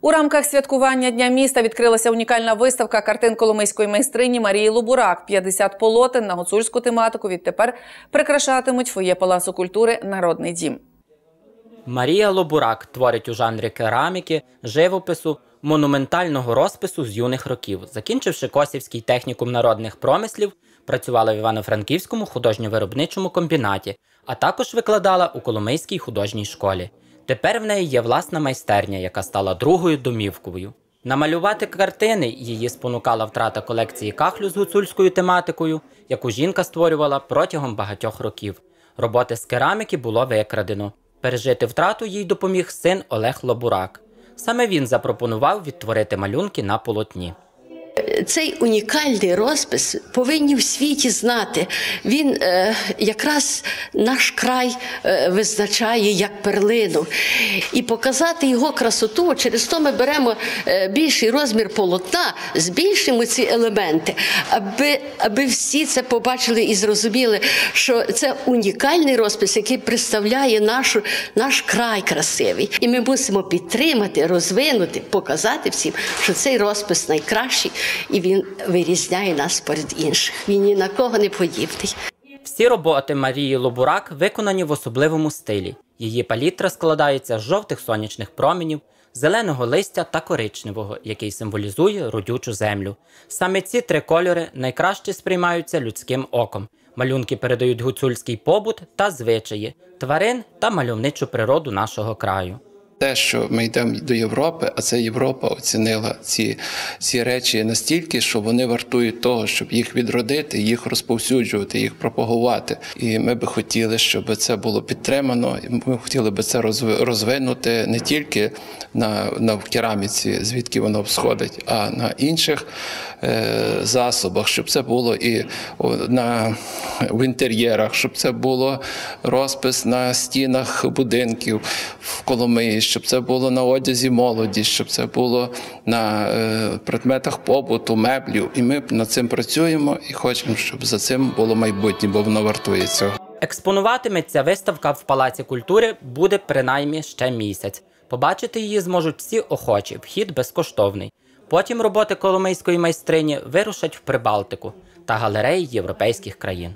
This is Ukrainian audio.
У рамках святкування Дня міста відкрилася унікальна виставка картин коломийської майстрині Марії Лубурак. 50 полотен на гуцульську тематику відтепер прикрашатимуть фоє Палацу культури Народний дім. Марія Лобурак творить у жанрі кераміки, живопису, монументального розпису з юних років. Закінчивши Косівський технікум народних промислів, працювала в Івано-Франківському художньо-виробничому комбінаті, а також викладала у Коломийській художній школі. Тепер в неї є власна майстерня, яка стала другою домівковою. Намалювати картини її спонукала втрата колекції кахлю з гуцульською тематикою, яку жінка створювала протягом багатьох років. Роботи з кераміки було викрадено. Пережити втрату їй допоміг син Олег Лобурак. Саме він запропонував відтворити малюнки на полотні. Цей унікальний розпис повинні в світі знати. Він е, якраз наш край е, визначає як перлину. І показати його красоту, через то ми беремо е, більший розмір полотна, збільшимо ці елементи, аби, аби всі це побачили і зрозуміли, що це унікальний розпис, який представляє нашу, наш край красивий. І ми мусимо підтримати, розвинути, показати всім, що цей розпис найкращий і він вирізняє нас перед інших. Він ні на кого не подібний. Всі роботи Марії Лобурак виконані в особливому стилі. Її палітра складається з жовтих сонячних промінів, зеленого листя та коричневого, який символізує родючу землю. Саме ці три кольори найкраще сприймаються людським оком. Малюнки передають гуцульський побут та звичаї, тварин та мальовничу природу нашого краю. Те, що ми йдемо до Європи, а це Європа оцінила ці ці речі настільки, що вони вартують того, щоб їх відродити, їх розповсюджувати, їх пропагувати. І ми би хотіли, щоб це було підтримано. Ми хотіли би це розвинути не тільки на на кераміці, звідки воно сходить, а на інших е, засобах, щоб це було і на в інтер'єрах, щоб це було розпис на стінах будинків в Коломиї щоб це було на одязі молоді, щоб це було на е, предметах побуту, меблів. І ми над цим працюємо і хочемо, щоб за цим було майбутнє, бо воно вартує цього. Експонуватиметься виставка в Палаці культури буде принаймні ще місяць. Побачити її зможуть всі охочі, вхід безкоштовний. Потім роботи коломийської майстрині вирушать в Прибалтику та галереї європейських країн.